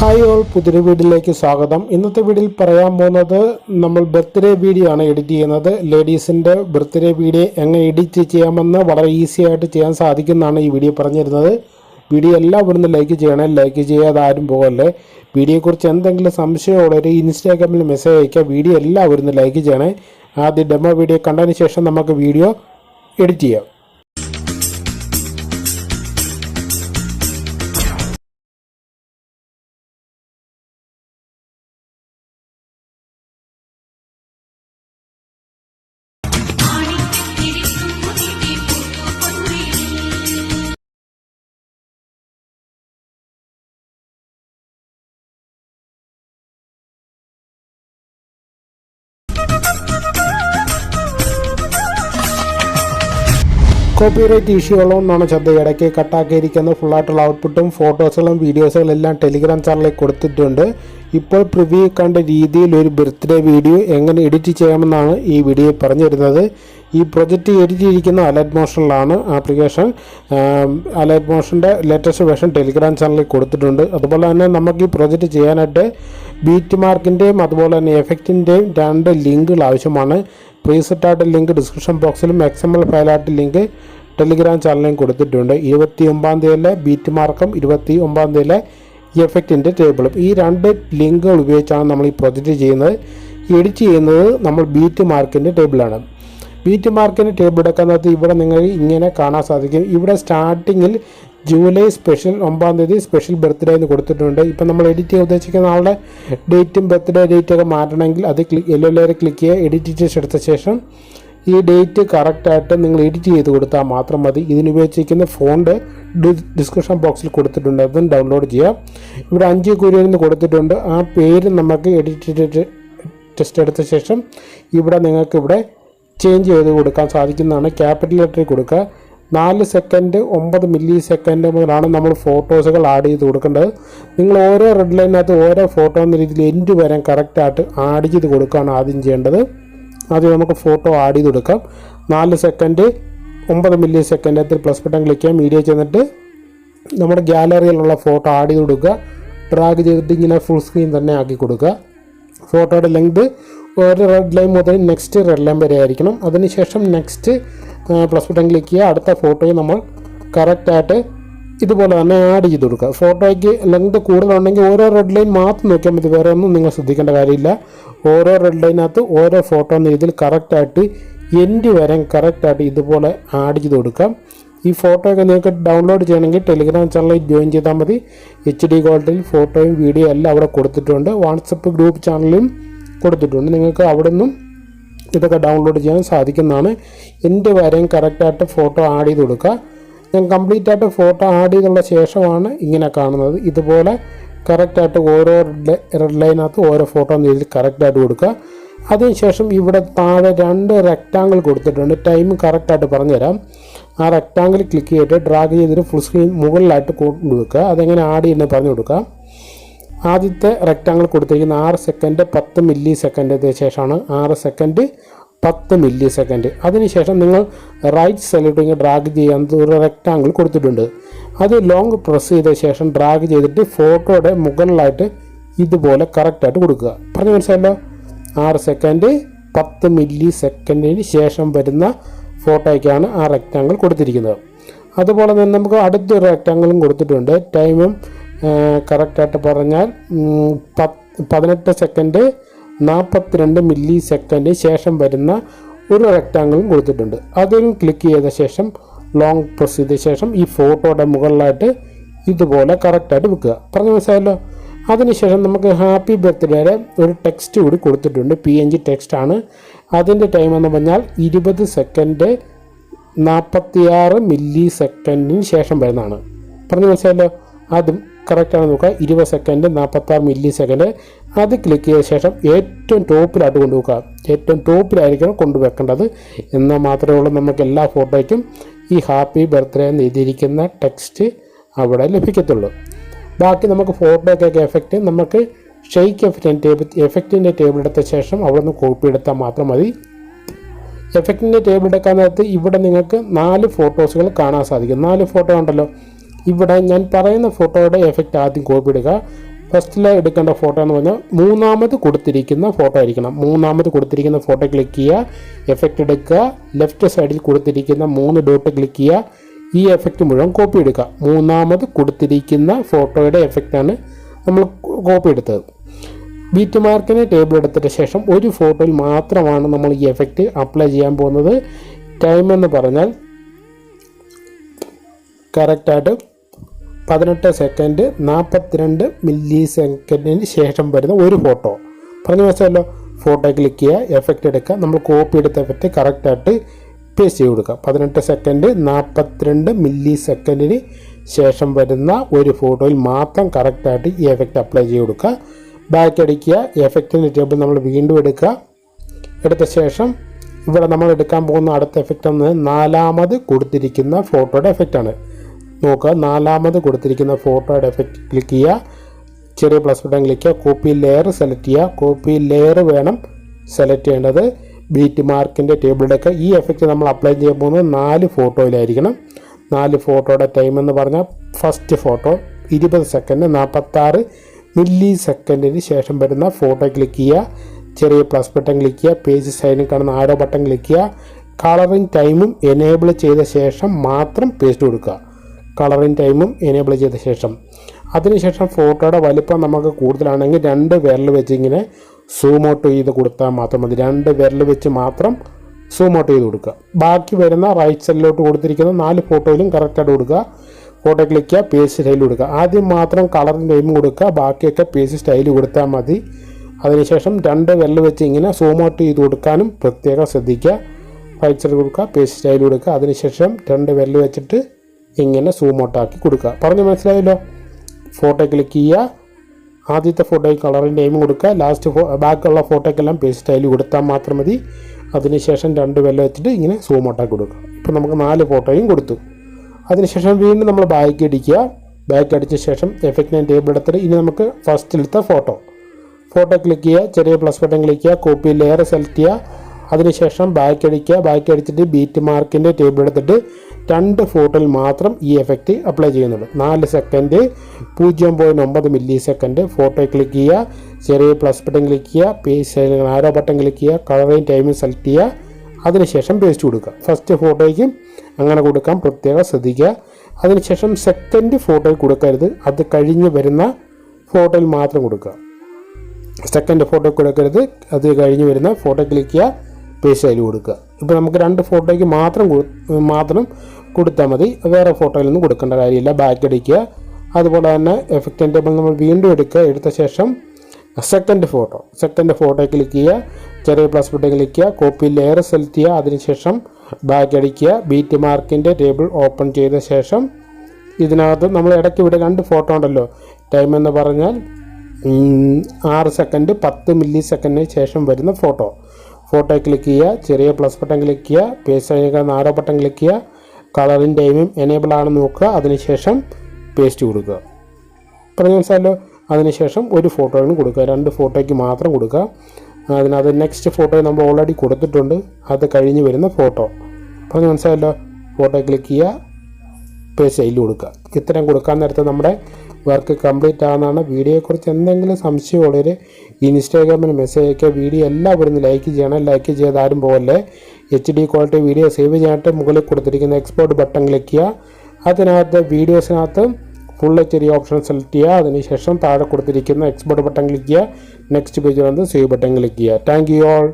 Hi all പുതിയ വീഡിയോയിലേക്ക് സ്വാഗതം. ഇന്നത്തെ വീഡിയോയിൽ പറയാൻ പോകുന്നത് നമ്മൾ ബർത്ത്ഡേ വീഡിയോ ആണ് എഡിറ്റ് ചെയ്യുന്നത്. ലേഡീസിന്റെ ബർത്ത്ഡേ വീഡിയോ എങ്ങനെ എഡിറ്റ് ചെയ്യാമെന്ന് വളരെ ഈസി ആയിട്ട് ചെയ്യാൻ സാധിക്കുന്നതാണ് ഈ വീഡിയോ പറഞ്ഞിരുന്നത്. വീഡിയോ എല്ലാവരും ലൈക്ക് ചെയ്യണേ. ലൈക്ക് ചെയ്യാതെ ആരും പോകല്ലേ. വീഡിയോയെക്കുറിച്ച് എന്തെങ്കിലും സംശയമുള്ളവർ ഇൻസ്റ്റാഗ്രാമിൽ മെസ്സേജ് അയക്കുക വീഡിയോ എല്ലാവരും ലൈക്ക് ചെയ്യണേ. ആദ്യം ഡെമോ വീഡിയോ കണ്ടതിന് ശേഷം നമുക്ക് വീഡിയോ എഡിറ്റ് ചെയ്യാം. കോപ്പിറൈറ്റ് ഇഷ്യൂ ഉള്ളതെന്നാണ് ശ്രദ്ധ ഇടയ്ക്ക് കട്ടാക്കിയിരിക്കുന്ന ഫുള്ളായിട്ടുള്ള ഔട്ട്പുട്ടും ഫോട്ടോസുകളും വീഡിയോസുകളും എല്ലാം ടെലിഗ്രാം ചാനലിൽ കൊടുത്തിട്ടുണ്ട്. ഇപ്പോൾ പ്രിവ്യൂ കണ്ട രീതിയിൽ ഒരു ബർത്ത്ഡേ വീഡിയോ എങ്ങനെ എഡിറ്റ് ചെയ്യാമെന്നാണ് ഈ വീഡിയോ പറഞ്ഞു തരുന്നത് ഈ പ്രൊജക്റ്റ് എഡിറ്റ് ചെയ്തിരിക്കുന്ന അലൈറ്റ് മോഷനിലാണ് ആപ്ലിക്കേഷൻ അലൈറ്റ് മോഷന്റെ ലേറ്റസ്റ്റ് വേർഷൻ ടെലിഗ്രാം ചാനലിൽ കൊടുത്തിട്ടുണ്ട്. അതുപോലെ തന്നെ നമുക്ക് ഈ പ്രൊജക്റ്റ് ചെയ്യാനായിട്ട് ബീറ്റ് മാർക്കിന്റെയും അതുപോലെ തന്നെ എഫക്റ്റിന്റെയും രണ്ട് ലിങ്കുകൾ ആവശ്യമാണ്. പ്രീസെറ്റായിട്ട് ലിങ്ക് ഡിസ്ക്രിപ്ഷൻ ബോക്സിലും എക്സ് എം എൽ ഫയലായിട്ട് ലിങ്ക് ടെലിഗ്രാം ചാനലിലും കൊടുത്തിട്ടുണ്ട്. ഇരുപത്തി ഒമ്പതാം തീയതിയിലെ ബീറ്റ് മാർക്കും ഇരുപത്തി ഒമ്പതാം തീയതിയിലെ എഫക്റ്റിന്റെ ടേബിളും ഈ രണ്ട് ലിങ്കുകൾ ഉപയോഗിച്ചാണ് നമ്മൾ ഈ പ്രൊജക്റ്റ് ചെയ്യുന്നത്. എഡിറ്റ് ചെയ്യുന്നത് നമ്മൾ ബീറ്റ് മാർക്കിന്റെ ടേബിളാണ് ബീറ്റ് മാർക്കിന് ടേബിൾ എടുക്കുന്നത് ഇവിടെ നിങ്ങൾ ഇങ്ങനെ കാണാൻ സാധിക്കും. ഇവിടെ സ്റ്റാർട്ടിങ്ങിൽ ജൂലൈ സ്പെഷ്യൽ ഒമ്പതാം തീയതി സ്പെഷ്യൽ ബർത്ത്ഡേ എന്ന് കൊടുത്തിട്ടുണ്ട്. ഇപ്പം നമ്മൾ എഡിറ്റ് ചെയ്യാൻ ഉദ്ദേശിക്കുന്ന ആളുടെ ഡേറ്റും ബർത്ത്ഡേ ഡേറ്റ് ഒക്കെ മാറ്റണമെങ്കിൽ അത് ക്ലിക്ക് യെല്ലോ ലെയർ ക്ലിക്ക് ചെയ്യുക. എഡിറ്റ് ചെയ്ത് എടുത്ത ശേഷം ഈ ഡേറ്റ് കറക്റ്റായിട്ട് നിങ്ങൾ എഡിറ്റ് ചെയ്ത് കൊടുത്താൽ മാത്രം മതി. ഇതിന് ഉപയോഗിച്ചിരിക്കുന്ന ഫോണ്ട് ഡിസ്ക്രിപ്ഷൻ ബോക്സിൽ കൊടുത്തിട്ടുണ്ട്. അതും ഡൗൺലോഡ് ചെയ്യാം ഇവിടെ അഞ്ച് കുരുന്ന് കൊടുത്തിട്ടുണ്ട്. ആ പേര് നമുക്ക് എഡിറ്റ് ടെസ്റ്റ് എടുത്ത ശേഷം ഇവിടെ നിങ്ങൾക്ക് ഇവിടെ ചേഞ്ച് ചെയ്ത് കൊടുക്കാൻ സാധിക്കുന്നതാണ് ക്യാപിറ്റൽ ലെറ്ററിൽ കൊടുക്കുക. നാല് സെക്കൻഡ് ഒമ്പത് മില്ലി സെക്കൻഡ് മുതലാണ് നമ്മൾ ഫോട്ടോസുകൾ ആഡ് ചെയ്ത് കൊടുക്കേണ്ടത്. നിങ്ങൾ ഓരോ റെഡ് ലൈനകത്ത് ഓരോ ഫോട്ടോ എന്ന രീതിയിൽ എൻഡ് വരാൻ കറക്റ്റായിട്ട് ആഡ് ചെയ്ത് കൊടുക്കുകയാണ് ആദ്യം ചെയ്യേണ്ടത്. ആദ്യം നമുക്ക് ഫോട്ടോ ആഡ് ചെയ്ത് കൊടുക്കാം. നാല് സെക്കൻഡ് ഒമ്പത് millisecond plus button click ചെയ്യാം. മീഡിയ ചെന്നിട്ട് നമ്മുടെ ഗ്യാലറിയിലുള്ള ഫോട്ടോ ആഡ് ചെയ്ത് കൊടുക്കുക. ഡ്രാഗ് ചെയ്തിട്ട് ഇങ്ങനെ ഫുൾ സ്ക്രീൻ തന്നെ ആക്കി കൊടുക്കുക. ഫോട്ടോയുടെ ലെങ്ത് ഒരു റെഡ് ലൈൻ മുതൽ നെക്സ്റ്റ് റെഡ് ലൈൻ വരെ ആയിരിക്കണം. അതിനുശേഷം നെക്സ്റ്റ് പ്ലസ് ബട്ടൺ ക്ലിക്ക് ചെയ്യുക. അടുത്ത ഫോട്ടോയിൽ നമ്മൾ കറക്റ്റായിട്ട് ഇതുപോലെ തന്നെ ആഡ് ചെയ്ത് കൊടുക്കുക. ഫോട്ടോയ്ക്ക് ലെങ്ത് കൂടുതലുണ്ടെങ്കിൽ ഓരോ റെഡ് ലൈൻ മാത്രം നോക്കിയാൽ മതി. വേറെ ഒന്നും നിങ്ങൾ ശ്രദ്ധിക്കേണ്ട കാര്യമില്ല. ഓരോ റെഡ് ലൈനകത്ത് ഓരോ ഫോട്ടോ എന്ന രീതിയിൽ കറക്റ്റായിട്ട് എൻഡ് വരെ കറക്റ്റായിട്ട് ഇതുപോലെ ആഡ് ചെയ്ത് കൊടുക്കാം ഈ ഫോട്ടോയൊക്കെ നിങ്ങൾക്ക് ഡൗൺലോഡ് ചെയ്യണമെങ്കിൽ ടെലിഗ്രാം ചാനലിൽ ജോയിൻ ചെയ്താൽ മതി. എച്ച് ഡി ക്വാളിറ്റിയിൽ ഫോട്ടോയും വീഡിയോ എല്ലാം അവിടെ കൊടുത്തിട്ടുണ്ട്. വാട്സപ്പ് ഗ്രൂപ്പ് ചാനലിലും കൊടുത്തിട്ടുണ്ട്. നിങ്ങൾക്ക് അവിടെ നിന്നും ഇതൊക്കെ ഡൗൺലോഡ് ചെയ്യാൻ സാധിക്കുന്നതാണ്. എന്റെ വരെയും കറക്റ്റായിട്ട് ഫോട്ടോ ആഡ് ചെയ്ത് കൊടുക്കുക. ഞാൻ കംപ്ലീറ്റ് ആയിട്ട് ഫോട്ടോ ആഡ് ചെയ്തുള്ള ശേഷമാണ് ഇങ്ങനെ കാണുന്നത്. ഇതുപോലെ കറക്റ്റായിട്ട് ഓരോ റെഡ് ലൈനകത്ത് ഓരോ ഫോട്ടോ എന്ന് രീതിയിൽ കറക്റ്റായിട്ട് കൊടുക്കുക. അതിനുശേഷം ഇവിടെ താഴെ രണ്ട് റെക്റ്റാങ്കിൾ കൊടുത്തിട്ടുണ്ട്. ടൈം കറക്റ്റായിട്ട് പറഞ്ഞുതരാം. ആ റെക്റ്റാങ്കിൾ ക്ലിക്ക് ചെയ്തിട്ട് ഡ്രാഗ് ചെയ്തിട്ട് ഫുൾ സ്ക്രീൻ മുകളിലായിട്ട് കൊണ്ടുവെക്കുക അതെങ്ങനെ ആഡ് ചെയ്യുന്നത് പറഞ്ഞു കൊടുക്കാം ആദ്യത്തെ റെക്റ്റാങ്കിൾ കൊടുത്തിരിക്കുന്ന ആറ് സെക്കൻഡ് പത്ത് മില്ലി സെക്കൻഡ് ശേഷമാണ് ആറ് സെക്കൻഡ് പത്ത് മില്ലി സെക്കൻഡ് അതിനുശേഷം നിങ്ങൾ റൈറ്റ് സൈഡിലേക്ക് ഡ്രാഗ് ചെയ്യാൻ ഒരു റെക്റ്റാങ്കിൾ കൊടുത്തിട്ടുണ്ട്. അത് ലോങ് പ്രസ് ചെയ്ത ശേഷം ഡ്രാഗ് ചെയ്തിട്ട് ഫോട്ടോയുടെ മുകളിലായിട്ട് ഇതുപോലെ കറക്റ്റായിട്ട് കൊടുക്കുക. പറഞ്ഞു മനസ്സിലല്ലോ ആറ് സെക്കൻഡ് പത്ത് മില്ലി സെക്കൻഡിന് ശേഷം വരുന്ന ഫോട്ടോയ്ക്കാണ് ആ റെക്റ്റാങ്കിൾ കൊടുത്തിരിക്കുന്നത്. അതുപോലെ തന്നെ നമുക്ക് അടുത്തൊരു റെക്റ്റാങ്കിളും കൊടുത്തിട്ടുണ്ട്. ടൈമും കറക്റ്റായിട്ട് പറഞ്ഞാൽ പത്ത് പതിനെട്ട് സെക്കൻഡ് നാൽപ്പത്തിരണ്ട് മില്ലി സെക്കൻഡ് ശേഷം വരുന്ന ഒരു റെക്റ്റാങ്കിളും കൊടുത്തിട്ടുണ്ട്. അതും ക്ലിക്ക് ചെയ്ത ശേഷം ലോങ് പ്രസ് ചെയ്ത ശേഷം ഈ ഫോട്ടോയുടെ മുകളിലായിട്ട് ഇതുപോലെ കറക്റ്റായിട്ട് വെക്കുക. പറഞ്ഞു മനസ്സിലായല്ലോ? അതിനുശേഷം നമുക്ക് ഹാപ്പി ബർത്ത്ഡേയുടെ ഒരു ടെക്സ്റ്റ് കൂടി കൊടുത്തിട്ടുണ്ട്. പി എൻ ജി ടെക്സ്റ്റാണ് അതിന്റെ ടൈം എന്ന് പറഞ്ഞാൽ ഇരുപത് സെക്കൻഡ് നാൽപ്പത്തിയാറ് മില്ലി സെക്കൻഡിന് ശേഷം വരുന്നതാണ്. പറഞ്ഞു മനസ്സിലായല്ലോ? അതും കറക്റ്റാണ് നോക്കുക. ഇരുപത് സെക്കൻഡ് നാൽപ്പത്താറ് മില്ലി സെക്കൻഡ് അത് ക്ലിക്ക് ചെയ്ത ശേഷം ഏറ്റവും ടോപ്പിലായിട്ട് കൊണ്ടുവെക്കുക ഏറ്റവും ടോപ്പിലായിരിക്കണം കൊണ്ടുവെക്കേണ്ടത് എന്നാൽ മാത്രമേ ഉള്ളൂ നമുക്ക് എല്ലാ ഫോട്ടോയ്ക്കും ഈ ഹാപ്പി ബർത്ത്ഡേ എന്ന് എഴുതിയിരിക്കുന്ന ടെക്സ്റ്റ് അവിടെ ലഭിക്കത്തുള്ളൂ. ബാക്കി നമുക്ക് ഫോട്ടോയ്ക്കൊക്കെ എഫക്റ്റ് നമുക്ക് ഷെയ്ക്ക് എഫക്റ്റിന്റെ ടേബിൾ എഫക്റ്റിന്റെ ടേബിൾ എടുത്ത ശേഷം അവിടെ നിന്ന് കോപ്പി എടുത്താൽ മാത്രം മതി. എഫക്റ്റിന്റെ ടേബിൾ എടുക്കാൻ നേരത്ത് ഇവിടെ നിങ്ങൾക്ക് നാല് ഫോട്ടോസുകൾ കാണാൻ സാധിക്കും. നാല് ഫോട്ടോ ഉണ്ടല്ലോ. ഇവിടെ ഞാൻ പറയുന്ന ഫോട്ടോയുടെ എഫക്റ്റ് ആദ്യം കോപ്പി എടുക്കുക ഫസ്റ്റിൽ എടുക്കേണ്ട ഫോട്ടോ എന്ന് പറഞ്ഞാൽ മൂന്നാമത് കൊടുത്തിരിക്കുന്ന ഫോട്ടോ ആയിരിക്കണം. മൂന്നാമത് കൊടുത്തിരിക്കുന്ന ഫോട്ടോ ക്ലിക്ക് ചെയ്യുക. എഫക്റ്റ് എടുക്കുക. ലെഫ്റ്റ് സൈഡിൽ കൊടുത്തിരിക്കുന്ന മൂന്ന് ഡോട്ട് ക്ലിക്ക് ചെയ്യുക. ഈ എഫക്റ്റ് മുഴുവൻ കോപ്പി എടുക്കുക. മൂന്നാമത് കൊടുത്തിരിക്കുന്ന ഫോട്ടോയുടെ എഫക്റ്റാണ് നമ്മൾ കോപ്പി എടുത്തത്. ബീറ്റ് മാർക്കിനെ ടേബിൾ എടുത്തിട്ട് ശേഷം ഒരു ഫോട്ടോയിൽ മാത്രമാണ് നമ്മൾ ഈ എഫക്റ്റ് അപ്ലൈ ചെയ്യാൻ പോകുന്നത്. ടൈം എന്ന് പറഞ്ഞാൽ കറക്റ്റായിട്ട് പതിനെട്ട് സെക്കൻഡ് നാൽപ്പത്തിരണ്ട് മില്ലി സെക്കൻഡിന് ശേഷം വരുന്ന ഒരു ഫോട്ടോ. പറഞ്ഞ മനസ്സിലല്ലോ ഫോട്ടോ ക്ലിക്ക് ചെയ്യുക എഫക്റ്റ് എടുക്കുക നമ്മൾ കോപ്പി എടുത്ത എഫക്റ്റ് കറക്റ്റായിട്ട് പേസ്റ്റ് ചെയ്ത് കൊടുക്കുക. പതിനെട്ട് സെക്കൻഡ് നാൽപ്പത്തിരണ്ട് മില്ലി സെക്കൻഡിന് ശേഷം വരുന്ന ഒരു ഫോട്ടോയിൽ മാത്രം കറക്റ്റായിട്ട് ഈ എഫക്റ്റ് അപ്ലൈ ചെയ്ത് കൊടുക്കുക. ബാക്ക് അടിക്കുക എഫക്റ്റിന്റെ ടേബിൾ നമ്മൾ വീണ്ടും എടുക്കുക. എടുത്ത ശേഷം ഇവിടെ നമ്മൾ എടുക്കാൻ പോകുന്ന അടുത്ത എഫക്റ്റ് എന്ന് നാലാമത് കൊടുത്തിരിക്കുന്ന ഫോട്ടോയുടെ എഫക്റ്റാണ് നോക്കുക. നാലാമത് കൊടുത്തിരിക്കുന്ന ഫോട്ടോയുടെ എഫക്റ്റ് ക്ലിക്ക് ചെയ്യുക. ചെറിയ പ്ലസ് ബട്ടൺ ക്ലിക്ക് ചെയ്യുക. കോപ്പി ലെയർ സെലക്ട് ചെയ്യുക. കോപ്പി ലെയർ വേണം സെലക്ട് ചെയ്യേണ്ടത്. ബീറ്റ് മാർക്കിന്റെ ടേബിളിലൊക്കെ ഈ എഫക്റ്റ് നമ്മൾ അപ്ലൈ ചെയ്യാൻ പോകുന്നത് നാല് ഫോട്ടോയിലായിരിക്കണം നാല് ഫോട്ടോയുടെ ടൈം എന്ന് പറഞ്ഞാൽ ഫസ്റ്റ് ഫോട്ടോ ഇരുപത് സെക്കൻഡ് നാൽപ്പത്താറ് മില്ലി സെക്കൻഡിന് ശേഷം വരുന്ന ഫോട്ടോ ക്ലിക്ക് ചെയ്യുക. ചെറിയ പ്ലസ് ബട്ടൺ ക്ലിക്ക് ചെയ്യുക. പേജ് സൈഡിൽ കാണുന്ന ആരോ ബട്ടൺ ക്ലിക്ക് ചെയ്യുക. കളറിങ് ടൈമും എനേബിൾ ചെയ്ത ശേഷം മാത്രം പേസ്റ്റ് കൊടുക്കുക. കളറിങ് ടൈമും എനേബിൾ ചെയ്ത ശേഷം. അതിനുശേഷം ഫോട്ടോയുടെ വലിപ്പം നമുക്ക് കൂടുതലാണെങ്കിൽ രണ്ട് വിരൽ വെച്ച് ഇങ്ങനെ സൂം ഔട്ട് ചെയ്ത് കൊടുത്താൽ മാത്രം മതി. രണ്ട് വിരൽ വെച്ച് മാത്രം സൂം ഔട്ട് ചെയ്ത് കൊടുക്കുക. ബാക്കി വരുന്ന റൈറ്റ് സൈഡിലോട്ട് കൊടുത്തിരിക്കുന്ന നാല് ഫോട്ടോയിലും കറക്റ്റായിട്ട് കൊടുക്കുക. ഫോട്ടോ ക്ലിക്ക് ചെയ്യുക പേസ്റ്റ് സ്റ്റൈൽ കൊടുക്കുക. ആദ്യം മാത്രം കളറിന്റെ ടൈം കൊടുക്കുക. ബാക്കിയൊക്കെ പേസ്റ്റ് സ്റ്റൈൽ കൊടുത്താൽ മതി. അതിനുശേഷം രണ്ട് വിരൽ വെച്ച് ഇങ്ങനെ സൂം ഔട്ട് ചെയ്ത് കൊടുക്കാനും പ്രത്യേകം ശ്രദ്ധിക്കുക. റൈറ്റ് സൈഡ് കൊടുക്കുക പേസ്റ്റ് സ്റ്റൈൽ കൊടുക്കുക. അതിനുശേഷം രണ്ട് വിരൽ വെച്ചിട്ട് ഇങ്ങനെ സൂം ഔട്ടാക്കി കൊടുക്കുക. പറഞ്ഞ് മനസ്സിലായല്ലോ? ഫോട്ടോ ക്ലിക്ക് ചെയ്യുക. ആദ്യത്തെ ഫോട്ടോയ്ക്ക് കളറിന്റെ എയിം കൊടുക്കുക. ലാസ്റ്റ് ഫോ ബാക്കിയുള്ള ഫോട്ടോയ്ക്കെല്ലാം പേസ്റ്റ് സ്റ്റൈൽ കൊടുത്താൽ മാത്രം മതി. അതിനുശേഷം രണ്ട് വെല്ലം വെച്ചിട്ട് ഇങ്ങനെ സൂം ഔട്ടാക്കി കൊടുക്കുക. ഇപ്പോൾ നമുക്ക് നാല് ഫോട്ടോയും കൊടുത്തു. അതിനുശേഷം വീണ്ടും നമ്മൾ ബാക്ക് അടിക്കുക ബാക്ക് അടിച്ച ശേഷം എഫക്റ്റ് ഞാൻ ടേബിൾ എടുത്തിട്ട് ഇനി നമുക്ക് ഫസ്റ്റിലത്തെ ഫോട്ടോ ഫോട്ടോ ക്ലിക്ക് ചെയ്യുക. ചെറിയ പ്ലസ് ബട്ടൺ ക്ലിക്ക് ചെയ്യുക. കോപ്പി ലെയർ സെലക്ട് ചെയ്യുക. അതിനുശേഷം ബാക്ക് അടിക്കുക ബാക്ക് അടിച്ചിട്ട് ബീറ്റ് മാർക്കിന്റെ ടേബിൾ എടുത്തിട്ട് രണ്ട് ഫോട്ടോയിൽ മാത്രം ഈ എഫക്റ്റ് അപ്ലൈ ചെയ്യുന്നുള്ളൂ. നാല് സെക്കൻഡ് പൂജ്യം പോയിന്റ് ഒമ്പത് മില്ലി സെക്കൻഡ് ഫോട്ടോ ക്ലിക്ക് ചെയ്യുക ചെറിയ പ്ലസ് ബട്ടൺ ക്ലിക്ക് ചെയ്യുക പേസ്റ്റ് ആരോ ബട്ടൺ ക്ലിക്ക് ചെയ്യുക കളറിങ് ടൈമും സെലക്ട് ചെയ്യുക അതിനുശേഷം പേസ്റ്റ് കൊടുക്കുക. ഫസ്റ്റ് ഫോട്ടോയ്ക്കും അങ്ങനെ കൊടുക്കാൻ പ്രത്യേകം ശ്രദ്ധിക്കുക. അതിനുശേഷം സെക്കൻഡ് ഫോട്ടോയിൽ കൊടുക്കരുത്. അത് കഴിഞ്ഞ് വരുന്ന ഫോട്ടോയിൽ മാത്രം കൊടുക്കുക. സെക്കൻഡ് ഫോട്ടോ കൊടുക്കരുത്. അത് കഴിഞ്ഞ് വരുന്ന ഫോട്ടോ ക്ലിക്ക് ചെയ്യുക പേസ്റ്റ് അതിൽ കൊടുക്കുക. ഇപ്പോൾ നമുക്ക് രണ്ട് ഫോട്ടോയ്ക്ക് മാത്രം മാത്രം കൊടുത്താൽ മതി. വേറെ ഫോട്ടോയിലൊന്നും കൊടുക്കേണ്ട കാര്യമില്ല. ബാക്ക് അടിക്കുക. അതുപോലെ തന്നെ എഫക്റ്റ് ടേബിൾ നമ്മൾ വീണ്ടും എടുക്കുക. എടുത്ത ശേഷം second photo second photo click ചെയ്യുക. ചെറിയ പ്ലസ് ബട്ടൺ ക്ലിക്ക് ചെയ്യുക. കോപ്പി ലെയർ സെലക്ട് ചെയ്യുക. അതിനുശേഷം ബാക്ക് അടിക്കുക. ബീറ്റ് മാർക്കിന്റെ ടേബിൾ ഓപ്പൺ ചെയ്ത ശേഷം ഇതിനകത്ത് നമ്മൾ ഇടയ്ക്ക് ഇവിടെ രണ്ട് ഫോട്ടോ ഉണ്ടല്ലോ. ടൈം എന്ന് പറഞ്ഞാൽ ആറ് സെക്കൻഡ് പത്ത് മില്ലി സെക്കൻഡിന് ശേഷം വരുന്ന ഫോട്ടോ ഫോട്ടോ ക്ലിക്ക് ചെയ്യുക. ചെറിയ പ്ലസ് ബട്ടൺ ക്ലിക്ക് ചെയ്യുക. പേസ് നാരോ ബട്ടൺ ക്ലിക്ക് ചെയ്യുക. കളറിൻ ടൈമും എനേബിൾ ആണെന്ന് നോക്കുക. അതിനുശേഷം പേസ്റ്റ് കൊടുക്കുക. പറഞ്ഞ മനസ്സിലല്ലോ അതിനുശേഷം ഒരു ഫോട്ടോയും കൊടുക്കുക. രണ്ട് ഫോട്ടോയ്ക്ക് മാത്രം കൊടുക്കുക. അതിനകത്ത് നെക്സ്റ്റ് ഫോട്ടോ നമ്മൾ ഓൾറെഡി കൊടുത്തിട്ടുണ്ട്. അത് കഴിഞ്ഞ് വരുന്ന ഫോട്ടോ പറഞ്ഞ് മനസ്സിലായല്ലോ? ഫോട്ടോ ക്ലിക്ക് ചെയ്യുക. പേസ്റ്റ് അതിൽ കൊടുക്കുക. ഇത്രയും കൊടുക്കാൻ നേരത്തെ നമ്മുടെ വർക്ക് കംപ്ലീറ്റ് ആകുന്നതാണ് വീഡിയോയെക്കുറിച്ച് എന്തെങ്കിലും സംശയമുള്ളവർ ഇൻസ്റ്റാഗ്രാമിൽ മെസ്സേജ് അയക്കുക. വീഡിയോ എല്ലാവരും ലൈക്ക് ചെയ്യണം. ലൈക്ക് ചെയ്താലും പോലെ H D quality video save ചെയ്യാനായിട്ട് മുകളിൽ കൊടുത്തിരിക്കുന്ന എക്സ്പോർട്ട് ബട്ടൺ ക്ലിക്ക് ചെയ്യുക. അതിനകത്ത് വീഡിയോസിനകത്ത് ഫുൾ ഡി ഓപ്ഷൻ സെലക്ട് ചെയ്യുക. അതിനുശേഷം താഴെ കൊടുത്തിരിക്കുന്ന എക്സ്പോർട്ട് ബട്ടൺ ക്ലിക്ക് ചെയ്യുക. നെക്സ്റ്റ് പേജിൽ വന്ന് സേവ് ബട്ടൺ ക്ലിക്ക് ചെയ്യുക. Thank you all